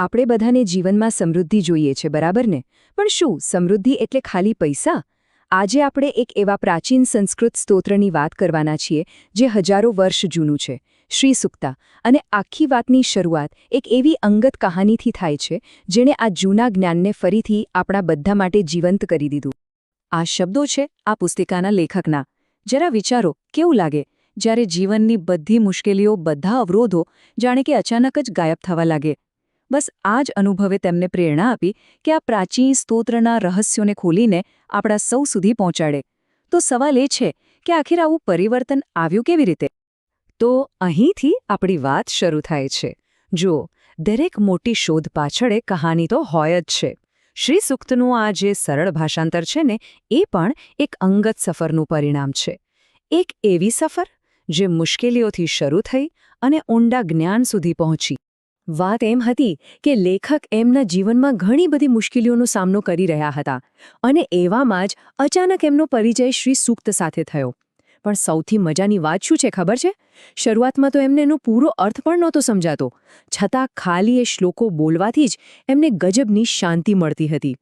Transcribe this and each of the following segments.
આપણે બધાને જીવનમાં સમૃદ્ધિ જોઈએ છે, બરાબર ને? પણ શું, સમૃદ્ધિ એટલે ખાલી પૈસા? આજે આપણે એક એવા પ્રાચીન સંસ્કૃત સ્તોત્રની વાત કરવાના છીએ, જે હજારો વર્ષ જૂનું છે. શ્રી સુક્તા, અને આખી વાતની શરૂઆત એક એવી અંગત કહાનીથી થાય છે, જેણે આ જૂના જ્ઞાનને ફરીથી આપણા બધા માટે જીવંત કરી દીધું. આ શબ્દો છે, આ પુસ્તિકાના લેખકના. જરા વિચારો, કેવું લાગે? જ્યારે જીવનની બધી મુશ્કેલીઓ, બધા અવરોધો જાણે કે અચાનક જ ગાયબ થવા લાગે. બસ આ જ અનુભવે તેમને પ્રેરણા આપી કે આ પ્રાચીન સ્તોત્રના રહસ્યોને ખોલીને આપણા સૌ સુધી પહોંચાડે. તો સવાલ એ છે કે આખીર આવું પરિવર્તન આવ્યું કેવી રીતે? તો અહીંથી આપણી વાત શરૂ થાય છે. જુઓ, દરેક મોટી શોધ પાછળ કહાની તો હોય જ છે. શ્રી સુક્તનું આ જે સરળ ભાષાંતર છે ને, એ પણ એક અંગત સફરનું પરિણામ છે. એક એવી સફર જે મુશ્કેલીઓથી શરૂ થઈ અને ઊંડા જ્ઞાન સુધી પહોંચી. વાત એમ હતી કે લેખક એમના જીવનમાં ઘણી બધી મુશ્કેલીઓનો સામનો કરી રહ્યા હતા અને એવામાં જ અચાનક એમનો પરિચય શ્રી સૂક્ત સાથે થયો. પણ સૌથી મજાની વાત શું છે ખબર છે? શરૂઆતમાં તો એમને એનો પૂરો અર્થ પણ નહોતો સમજાતો. છતાં ખાલી એ શ્લોકો બોલવાથી જ એમને ગજબની શાંતિ મળતી હતી.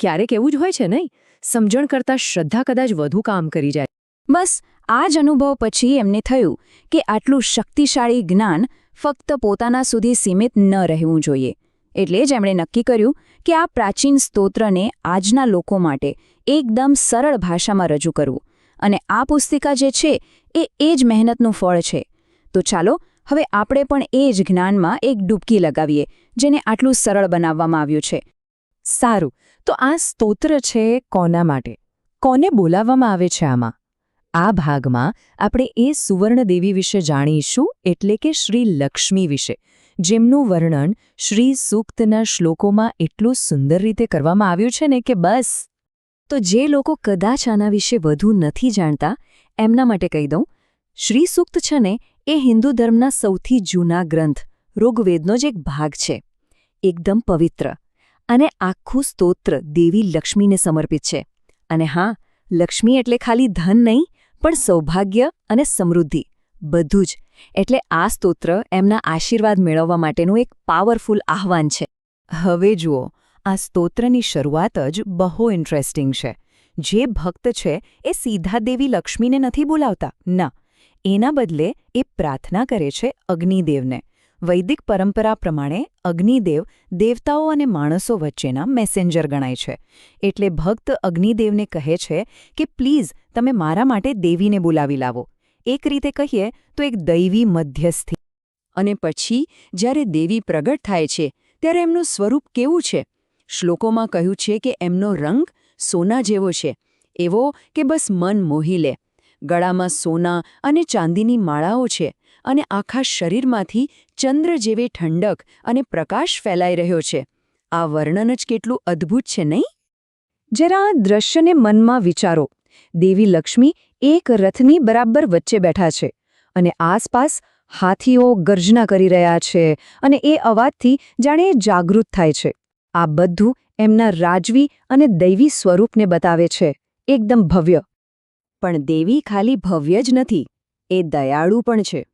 ક્યારેક એવું જ હોય છે નહીં? સમજણ કરતાં શ્રદ્ધા કદાચ વધુ કામ કરી જાય. બસ, આ જ અનુભવ પછી એમને થયું કે આટલું શક્તિશાળી જ્ઞાન ફક્ત પોતાના સુધી સીમિત ન રહેવું જોઈએ. એટલે જ એમણે નક્કી કર્યું કે આ પ્રાચીન સ્તોત્રને આજના લોકો માટે એકદમ સરળ ભાષામાં રજૂ કરવું. અને આ પુસ્તિકા જે છે, એ એ જ મહેનતનું ફળ છે. તો ચાલો, હવે આપણે પણ એ જ જ્ઞાનમાં એક ડૂબકી લગાવીએ, જેને આટલું સરળ બનાવવામાં આવ્યું છે. સારું, તો આ સ્તોત્ર છે કોના માટે? કોને બોલાવવામાં આવે છે આમાં? આ ભાગમાં આપણે એ સુવર્ણદેવી વિશે જાણીશું, એટલે કે શ્રી લક્ષ્મી વિશે, જેમનું વર્ણન શ્રી સૂક્તના શ્લોકોમાં એટલું સુંદર રીતે કરવામાં આવ્યું છે ને કે બસ. તો જે લોકો કદાચ આના વિશે વધુ નથી જાણતા, એમના માટે કહી દઉં, શ્રી સૂક્ત છે ને, એ હિન્દુ ધર્મના સૌથી જૂના ગ્રંથ, ઋગ્વેદનો જ એક ભાગ છે. એકદમ પવિત્ર. અને આખું સ્તોત્ર દેવી લક્ષ્મીને સમર્પિત છે. અને હા, લક્ષ્મી એટલે ખાલી ધન નહીં પણ સૌભાગ્ય અને સમૃદ્ધિ, બધું જ. એટલે આ સ્તોત્ર એમના આશીર્વાદ મેળવવા માટેનું એક પાવરફુલ આહવાન છે. હવે જુઓ, આ સ્તોત્રની શરૂઆત જ બહુ ઇન્ટરેસ્ટિંગ છે. જે ભક્ત છે એ સીધા દેવી લક્ષ્મીને નથી બોલાવતા, ના. એના બદલે એ પ્રાર્થના કરે છે અગ્નિદેવને. વૈદિક પરંપરા પ્રમાણે અગ્નિદેવ દેવતાઓ અને માણસો વચ્ચેના મેસેન્જર ગણાય છે. એટલે ભક્ત અગ્નિદેવને કહે છે કે પ્લીઝ તમે મારા માટે દેવીને બોલાવી લાવો. એક રીતે કહીએ તો એક દૈવી મધ્યસ્થી. અને પછી, જ્યારે દેવી પ્રગટ થાય છે, ત્યારે એમનું સ્વરૂપ કેવું છે? શ્લોકોમાં કહ્યું છે કે, એમનો રંગ સોના જેવો છે. એવો કે બસ મન મોહી લે. ગળામાં સોના અને ચાંદીની માળાઓ છે. અને આખા શરીરમાંથી ચંદ્ર જેવી ઠંડક અને પ્રકાશ ફેલાઈ રહ્યો છે. આ વર્ણન જ કેટલું અદ્ભુત છે નહીં? જરા આ દ્રશ્યને મનમાં વિચારો. દેવી લક્ષ્મી એક રથની બરાબર વચ્ચે બેઠા છે અને આસપાસ હાથીઓ ગર્જના કરી રહ્યા છે અને એ અવાજથી જાણે જાગૃત થાય છે. આ બધું એમના રાજવી અને દૈવી સ્વરૂપને બતાવે છે. એકદમ ભવ્ય. પણ દેવી ખાલી ભવ્ય જ નથી, એ દયાળુ પણ છે.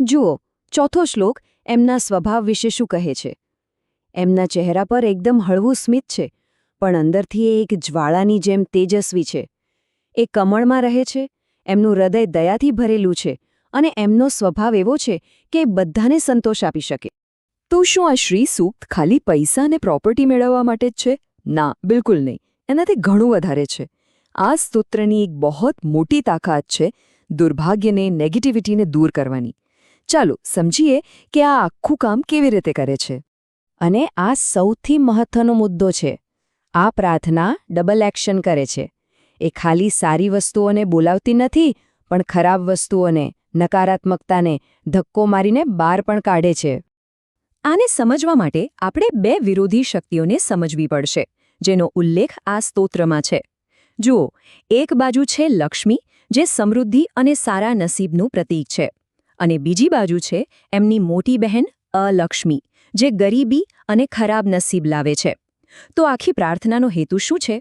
જુઓ, ચોથો શ્લોક એમના સ્વભાવ વિશે શું કહે છે? એમના ચહેરા પર એકદમ હળવું સ્મિત છે, પણ અંદરથી એ એક જ્વાળાની જેમ તેજસ્વી છે. એ કમળમાં રહે છે, એમનું હૃદય દયાથી ભરેલું છે અને એમનો સ્વભાવ એવો છે કે બધાને સંતોષ આપી શકે. તો શું આ શ્રી સૂક્ત ખાલી પૈસા અને પ્રોપર્ટી મેળવવા માટે જ છે? ના, બિલકુલ નહીં. એનાથી ઘણું વધારે છે. આ સ્તોત્રની એક બહોત મોટી તાકાત છે દુર્ભાગ્યને નેગેટિવિટીને દૂર કરવાની. ચાલો સમજીએ કે આ આખું કામ કેવી રીતે કરે છે. અને આ સૌથી મહત્વનો મુદ્દો છે. આ પ્રાર્થના ડબલ એક્શન કરે છે. એ ખાલી સારી વસ્તુઓને બોલાવતી નથી, પણ ખરાબ વસ્તુઓને, નકારાત્મકતાને ધક્કો મારીને બહાર પણ કાઢે છે. આને સમજવા માટે આપણે બે વિરોધી શક્તિઓને સમજવી પડશે, જેનો ઉલ્લેખ આ સ્તોત્રમાં છે. જુઓ, એક બાજુ છે લક્ષ્મી, જે સમૃદ્ધિ અને સારા નસીબનું પ્રતીક છે. અને બીજી બાજુ છે એમની મોટી બહેન અલક્ષ્મી, જે ગરીબી અને ખરાબ નસીબ લાવે છે. તો આખી પ્રાર્થનાનો હેતુ શું છે?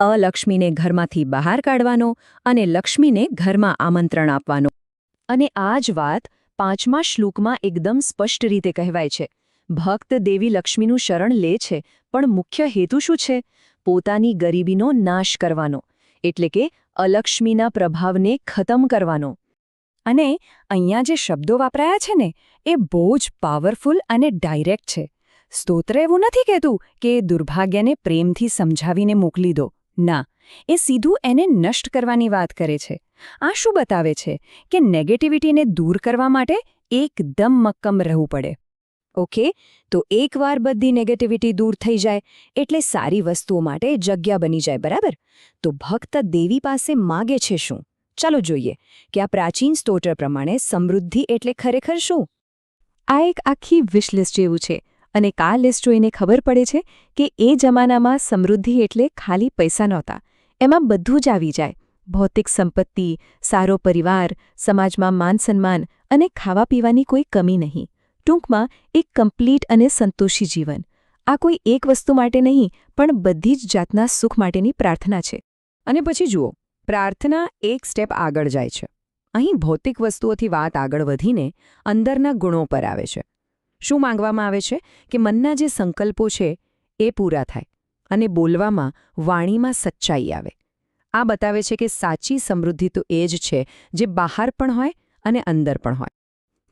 અલક્ષ્મીને ઘરમાંથી બહાર કાઢવાનો અને લક્ષ્મીને ઘરમાં આમંત્રણ આપવાનો. અને આ જ વાત પાંચમા શ્લોકમાં એકદમ સ્પષ્ટ રીતે કહેવાય છે. ભક્ત દેવી લક્ષ્મીનું શરણ લે છે, પણ મુખ્ય હેતુ શું છે? પોતાની ગરીબીનો નાશ કરવાનો, એટલે કે અલક્ષ્મીના પ્રભાવને ખતમ કરવાનો. અને અહીંયા જે શબ્દો વાપરાયા છે ને, એ બહુ જ પાવરફુલ અને ડાયરેક્ટ છે. સ્તોત્ર એવું નથી કહેતું કે દુર્ભાગ્યને પ્રેમથી સમજાવીને મોકલી દો. ના, એ સીધું એને નષ્ટ કરવાની વાત કરે છે. આ શું બતાવે છે કે નેગેટિવિટીને દૂર કરવા માટે એકદમ મક્કમ રહેવું પડે. ઓકે, તો એકવાર બધી નેગેટિવિટી દૂર થઈ જાય એટલે સારી વસ્તુઓ માટે જગ્યા બની જાય, બરાબર? તો ભક્ત દેવી પાસે માગે છે શું? ચાલો જોઈએ કે આ પ્રાચીન સ્તોત્ર પ્રમાણે સમૃદ્ધિ એટલે ખરેખર શું? આ એક આખી વિશ લિસ્ટ જેવું છે અને કા લિસ્ટ જોઈને ખબર પડે છે કે એ જમાનામાં સમૃદ્ધિ એટલે ખાલી પૈસા નહોતા. એમાં બધું જ આવી જાય. ભૌતિક સંપત્તિ, સારો પરિવાર, સમાજમાં માન સન્માન અને ખાવા પીવાની કોઈ કમી નહીં. ટૂંકમાં, એક કમ્પ્લીટ અને સંતોષી જીવન. આ કોઈ એક વસ્તુ માટે નહીં, પણ બધી જ જાતના સુખ માટેની પ્રાર્થના છે. અને પછી જુઓ પ્રાર્થના એક સ્ટેપ આગળ જાય છે. અહીં ભૌતિક વસ્તુઓથી વાત આગળ વધીને અંદરના ગુણો પર આવે છે. શું માંગવામાં આવે છે? કે મનના જે સંકલ્પો છે એ પૂરા થાય અને બોલવામાં વાણીમાં સચ્ચાઈ આવે. આ બતાવે છે કે સાચી સમૃદ્ધિ તો એ જ છે જે બહાર પણ હોય અને અંદર પણ હોય.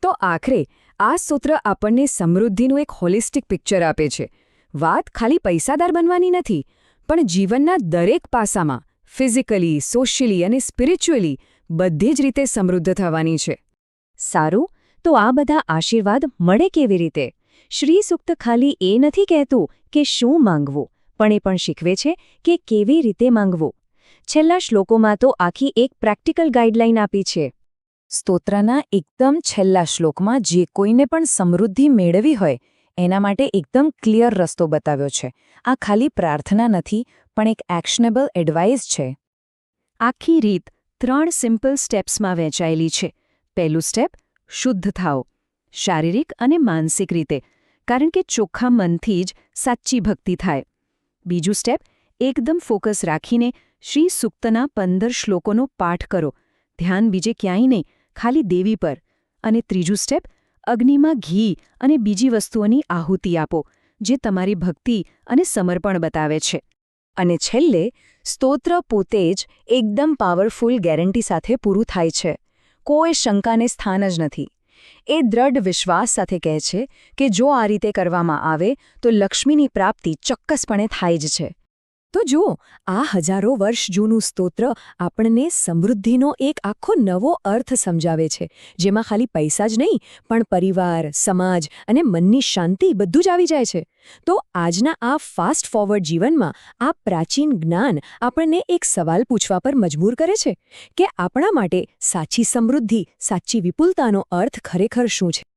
તો આખરે આ સૂત્ર આપણને સમૃદ્ધિનું એક હોલિસ્ટિક પિક્ચર આપે છે. વાત ખાલી પૈસાદાર બનવાની નથી, પણ જીવનના દરેક પાસામાં ફિઝિકલી, સોશિયલી અને સ્પિરિચ્યુઅલી બધી જ રીતે સમૃદ્ધ થવાની છે. સારું? તો આ બધા આશીર્વાદ મળે કેવી રીતે? શ્રી સુક્ત ખાલી એ નથી કહેતું કે શું માંગવું, પણ એ પણ શીખવે છે કે કેવી રીતે માંગવું. છેલ્લા શ્લોકોમાં તો આખી એક પ્રેક્ટિકલ ગાઈડલાઈન આપી છે. સ્તોત્રના એકદમ છેલ્લા શ્લોકમાં જે કોઈને પણ સમૃદ્ધિ મેળવી હોય એના માટે એકદમ ક્લિયર રસ્તો બતાવ્યો છે. આ ખાલી પ્રાર્થના નથી, પણ એક એક્શનેબલ એડવાઇસ છે. આખી રીત ત્રણ સિમ્પલ સ્ટેપ્સમાં વહેંચાયેલી છે. પહેલું સ્ટેપ શુદ્ધ થાઓ. શારીરિક અને માનસિક રીતે, કારણ કે ચોખ્ખા મનથી જ સાચી ભક્તિ થાય. બીજું સ્ટેપ એકદમ ફોકસ રાખીને શ્રી સુક્તના પંદર શ્લોકોનો પાઠ કરો. ધ્યાન બીજે ક્યાંય નહીં, ખાલી દેવી પર. અને ત્રીજું સ્ટેપ અગ્નિમાં ઘી અને બીજી વસ્તુઓની આહુતિ આપો, જે તમારી ભક્તિ અને સમર્પણ બતાવે છે. અને છેલ્લે, સ્તોત્ર પોતે જ એકદમ પાવરફુલ ગેરંટી સાથે પૂરું થાય છે. કોઈ શંકાને સ્થાન જ નથી. એ દ્રઢ વિશ્વાસ સાથે કહે છે કે જો આ રીતે કરવામાં આવે, તો લક્ષ્મીની પ્રાપ્તિ ચોક્કસપણે થાય જ છે. તો જુઓ, આ હજારો વર્ષ જૂનું સ્તોત્ર આપણને સમૃદ્ધિનો એક આખો નવો અર્થ સમજાવે છે. જેમાં ખાલી પૈસા જ નહીં, પણ પરિવાર, સમાજ અને મનની શાંતિ બધું જ આવી જાય છે. તો આજના આ ફાસ્ટ ફોરવર્ડ જીવનમાં આ પ્રાચીન જ્ઞાન આપણને એક સવાલ પૂછવા પર મજબૂર કરે છે કે આપણા માટે સાચી સમૃદ્ધિ, સાચી વિપુલતાનો અર્થ ખરેખર શું છે?